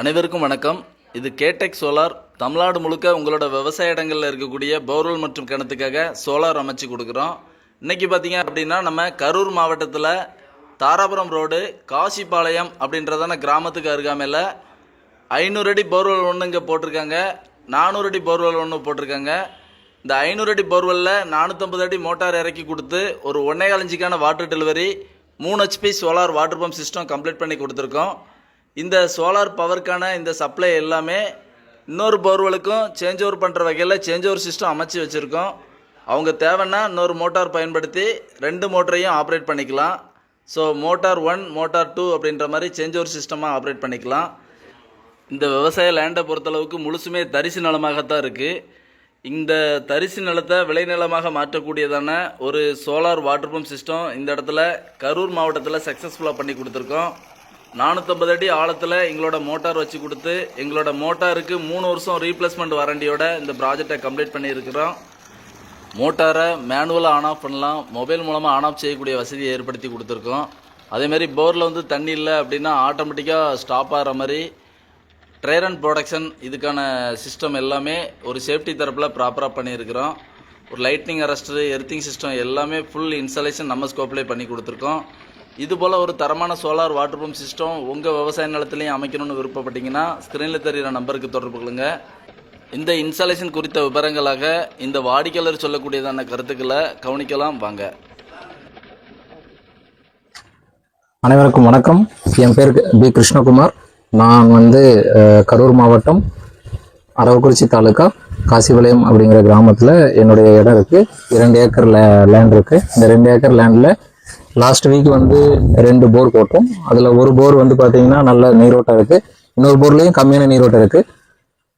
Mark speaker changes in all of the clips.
Speaker 1: அனைவருக்கும் வணக்கம். இது கேடெக் சோலார். தமிழ்நாடு முழுக்க உங்களோட விவசாய இடங்களில் இருக்கக்கூடிய போர்வெல் மற்றும் கிணத்துக்காக சோலார் அமைச்சு கொடுக்குறோம். இன்றைக்கி பார்த்தீங்க அப்படின்னா நம்ம கரூர் மாவட்டத்தில் தாராபுரம் ரோடு காசிபாளையம் அப்படின்றதான கிராமத்துக்கு அருகாமையில் ஐநூறு அடி போர்வெல் ஒன்று இங்கே போட்டிருக்காங்க. நானூறு அடி போர்வெல் ஒன்று போட்டிருக்காங்க. இந்த ஐநூறு அடி போர்வெல்லில் நானூற்றம்பது அடி மோட்டார் இறக்கி கொடுத்து ஒரு ஒன்றே காலஞ்சிக்கான வாட்டர் டெலிவரி மூணு HP solar water pump system complete பண்ணி கொடுத்துருக்கோம். இந்த சோலார் பவருக்கான இந்த சப்ளை எல்லாமே இன்னொரு போர்வெலுக்கும் சேஞ்ச் ஓவர் பண்ணுற வகையில் சேஞ்ச் ஓவர் சிஸ்டம் அமைச்சு வச்சுருக்கோம். அவங்க தேவைன்னா இன்னொரு மோட்டார் பயன்படுத்தி ரெண்டு மோட்டரையும் ஆப்ரேட் பண்ணிக்கலாம். So motor one motor two அப்படின்ற மாதிரி சேஞ்ச் ஓவர் சிஸ்டமாக ஆப்ரேட் பண்ணிக்கலாம். இந்த விவசாய லேண்டை பொறுத்தளவுக்கு முழுசுமே தரிசு நிலமாகத்தான் இருக்குது இந்த தரிசு நிலத்தை விளைநிலமாக மாற்றக்கூடியதான ஒரு சோலார் வாட்டர் பம்ப் சிஸ்டம் இந்த இடத்துல கரூர் மாவட்டத்தில் சக்ஸஸ்ஃபுல்லாக பண்ணி கொடுத்துருக்கோம். நானூற்றம்பது அடி ஆழத்தில் எங்களோட மோட்டார் வச்சு கொடுத்து எங்களோட மோட்டாருக்கு மூணு வருஷம் ரீப்ளேஸ்மெண்ட் வாரண்டியோட இந்த ப்ராஜெக்டை கம்ப்ளீட் பண்ணியிருக்கிறோம். மோட்டாரை மேனுவலாக ஆன் ஆஃப் பண்ணலாம். மொபைல் மூலமாக ஆன் ஆஃப் செய்யக்கூடிய வசதியை ஏற்படுத்தி கொடுத்துருக்கோம். அதேமாரி போரில் வந்து தண்ணி இல்லை அப்படின்னா ஆட்டோமேட்டிக்காக ஸ்டாப் ஆகிற மாதிரி ட்ரையர் அண்ட் ப்ரொடக்ஷன் இதுக்கான சிஸ்டம் எல்லாமே ஒரு சேஃப்டி தரப்பில் ப்ராப்பராக பண்ணியிருக்கிறோம். ஒரு லைட்னிங் அரெஸ்டரு எர்த்திங் சிஸ்டம் எல்லாமே ஃபுல் இன்ஸ்டாலேஷன் நம்ம ஸ்கோப்லேயே பண்ணி கொடுத்துருக்கோம். இது போல் ஒரு தரமான சோலார் வாட்டர் பம்ப் சிஸ்டம் உங்கள் விவசாய நிலத்துலையும் அமைக்கணும்னு விருப்பப்பட்டீங்கன்னா ஸ்க்ரீனில் தெரிகிற நம்பருக்கு தொடர்பு கொள்ளுங்க. இந்த இன்ஸ்டாலேஷன் குறித்த விவரங்களாக இந்த வாடிக்கையாளர் சொல்லக்கூடியதான கருத்துக்களை கவனிக்கலாம் வாங்க.
Speaker 2: அனைவருக்கும் வணக்கம். என் பேர் பி கிருஷ்ணகுமார். நான் வந்து கரூர் மாவட்டம் அரவக்குறிச்சி தாலுக்கா காசிபாளையம் அப்படிங்கிற கிராமத்தில் என்னுடைய இடம் இருக்குது இரண்டு ஏக்கர் லே லேண்ட் இருக்குது இந்த ரெண்டு ஏக்கர் லேண்டில் லாஸ்ட் வீக் வந்து ரெண்டு போர் போட்டோம். அதில் ஒரு போர் வந்து பார்த்தீங்கன்னா நல்ல நீரோட்டம் இருக்குது இன்னொரு போர்லேயும் கம்மியான நீரோட்டம் இருக்குது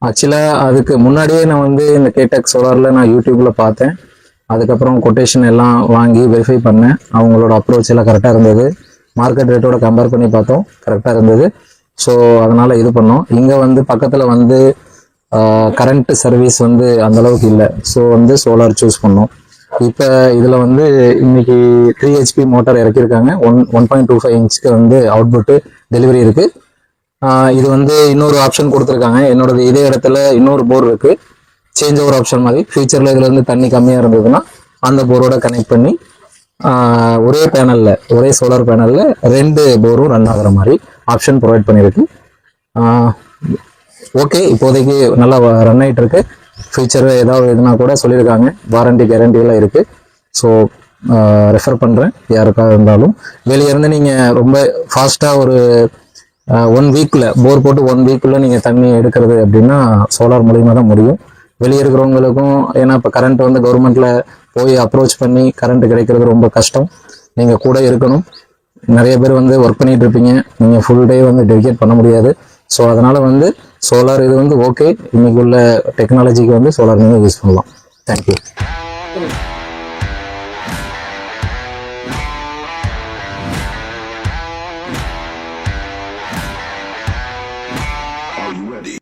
Speaker 2: ஆக்சுவலாக அதுக்கு முன்னாடியே நான் வந்து இந்த கேடெக் சோலாரில் நான் யூடியூப்பில் பார்த்தேன். அதுக்கப்புறம் கொட்டேஷன் எல்லாம் வாங்கி வெரிஃபை பண்ணேன். அவங்களோட அப்ரோச் எல்லாம் கரெக்டாக இருந்தது. மார்க்கெட் ரேட்டோட கம்பேர் பண்ணி பார்த்தோம். கரெக்டாக இருந்தது. ஸோ அதனால் இது பண்ணோம். இங்கே வந்து பக்கத்தில் வந்து கரண்ட் சர்வீஸ் வந்து அந்தளவுக்கு இல்லை. ஸோ வந்து சோலார் சூஸ் பண்ணோம். இப்போ இதில் வந்து இன்னைக்கு three HP motor இறக்கியிருக்காங்க. One one point two five இன்ச்சுக்கு வந்து அவுட்புட்டு டெலிவரி இருக்குது இது வந்து இன்னொரு ஆப்ஷன் கொடுத்துருக்காங்க. என்னோடது இதே இடத்துல இன்னொரு போர் இருக்கு. சேஞ்ச் ஓவர் ஆப்ஷன் மாதிரி ஃபியூச்சரில் இதுலேருந்து தண்ணி கம்மியாக இருந்ததுன்னா அந்த போரோட கனெக்ட் பண்ணி ஒரே பேனலில் ஒரே சோலார் பேனலில் ரெண்டு போரும் ரன் ஆகிற மாதிரி ஆப்ஷன் ப்ரொவைட் பண்ணியிருக்கு ஓகே இப்போதைக்கு நல்லா ரன் ஆகிட்டு இருக்கு. ஃபியூச்சர் ஏதாவது எதுனா கூட சொல்லியிருக்காங்க. வாரண்டி கேரண்டியெல்லாம் இருக்குது ஸோ ரெஃபர் பண்ணுறேன் யாருக்காக இருந்தாலும். வெளியே இருந்து நீங்கள் ரொம்ப ஃபாஸ்ட்டாக ஒரு ஒன் வீக்கில் போர் போட்டு ஒன் வீக்குள்ளே நீங்கள் தண்ணி எடுக்கிறது அப்படின்னா சோலார் மூலியமாக தான் முடியும். வெளியே இருக்கிறவங்களுக்கும் ஏன்னா இப்போ கரண்ட் வந்து கவர்மெண்ட்டில் போய் அப்ரோச் பண்ணி கரண்ட் கிடைக்கிறது ரொம்ப கஷ்டம். நீங்கள் கூட இருக்கணும். நிறைய பேர் வந்து ஒர்க் பண்ணிகிட்டு இருப்பீங்க. நீங்கள் ஃபுல் டே வந்து டெடிகேட் பண்ண முடியாது. ஸோ அதனால் வந்து சோலார் இது வந்து ஓகே இன்னைக்கு உள்ள டெக்னாலஜிக்கு வந்து சோலார் நீங்கள் யூஸ் பண்ணலாம். தேங்க்யூ